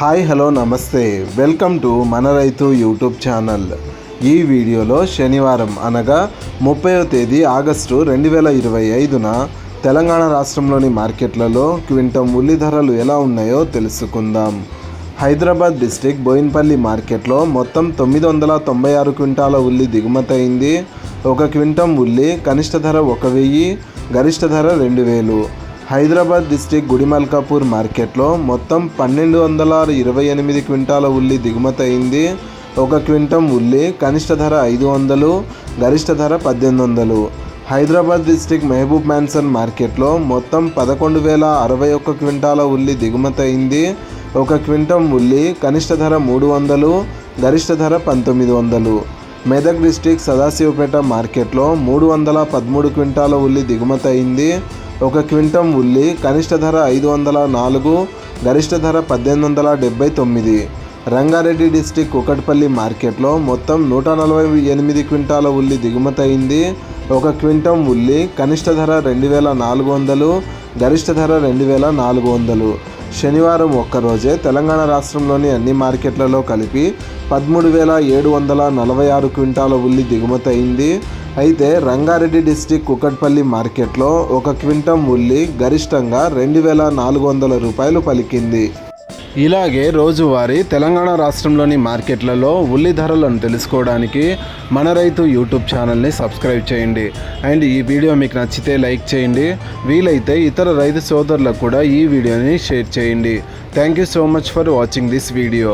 Hi hello namaste. Welcome to మన రైతు YouTube channel. ఈ వీడియోలో శనివారం అనగా ముప్పైవ తేదీ ఆగస్టు రెండు వేల ఇరవై ఐదున తెలంగాణ రాష్ట్రంలోని మార్కెట్లలో క్వింటం ఉల్లి ధరలు ఎలా ఉన్నాయో తెలుసుకుందాం. హైదరాబాద్ డిస్టిక్ బోయిన్పల్లి మార్కెట్లో మొత్తం తొమ్మిది వందల తొంభై ఆరు క్వింటాల ఉల్లి దిగుమతి అయింది. ఒక క్వింటం ఉల్లి కనిష్ట ధర ఒక వెయ్యి గరిష్ట ధర రెండు వేలు. హైదరాబాద్ డిస్టిక్ గుడిమల్కాపూర్ మార్కెట్లో మొత్తం పన్నెండు వందల ఇరవై ఎనిమిది క్వింటాల ఉల్లి దిగుమతి అయింది. ఒక క్వింటం ఉల్లి కనిష్ట ధర ఐదు వందలు గరిష్ట ధర పద్దెనిమిది వందలు. హైదరాబాద్ డిస్టిక్ మెహబూబ్ మ్యాన్సన్ మార్కెట్లో మొత్తం పదకొండు వేల అరవై ఒక్క క్వింటాల ఉల్లి దిగుమతి అయింది. ఒక క్వింటం ఉల్లి కనిష్ట ధర మూడు వందలు గరిష్ట ధర పంతొమ్మిది వందలు. మెదక్ డిస్టిక్ సదాశివపేట మార్కెట్లో మూడు వందల పదమూడు క్వింటాల ఉల్లి దిగుమతి అయింది. ఒక క్వింటం ఉల్లి కనిష్ట ధర ఐదు వందల నాలుగు గరిష్ట ధర పద్దెనిమిది వందల డెబ్బై తొమ్మిది. రంగారెడ్డి డిస్టిక్ కుకట్పల్లి మార్కెట్లో మొత్తం నూట నలభై ఎనిమిది క్వింటాల ఉల్లి దిగుమతి అయింది. ఒక క్వింటం ఉల్లి కనిష్ట ధర రెండు వేల నాలుగు వందలు గరిష్ట ధర రెండు వేల నాలుగు వందలు. శనివారం ఒక్కరోజే తెలంగాణ రాష్ట్రంలోని అన్ని మార్కెట్లలో కలిపి పదమూడు వేల ఏడు వందల నలభై ఆరు క్వింటాల ఉల్లి దిగుమతి అయింది. అయితే రంగారెడ్డి డిస్టిక్ కుకట్పల్లి మార్కెట్లో ఒక క్వింటం ఉల్లి గరిష్టంగా రెండు వేల నాలుగు వందల రూపాయలు పలికింది. ఇలాగే రోజువారీ తెలంగాణ రాష్ట్రంలోని మార్కెట్లలో ఉల్లి ధరలను తెలుసుకోవడానికి మన రైతు యూట్యూబ్ ఛానల్ని సబ్స్క్రైబ్ చేయండి. అండ్ ఈ వీడియో మీకు నచ్చితే లైక్ చేయండి. వీలైతే ఇతర రైతు సోదరులకు కూడా ఈ వీడియోని షేర్ చేయండి. Thank you so much for watching this video.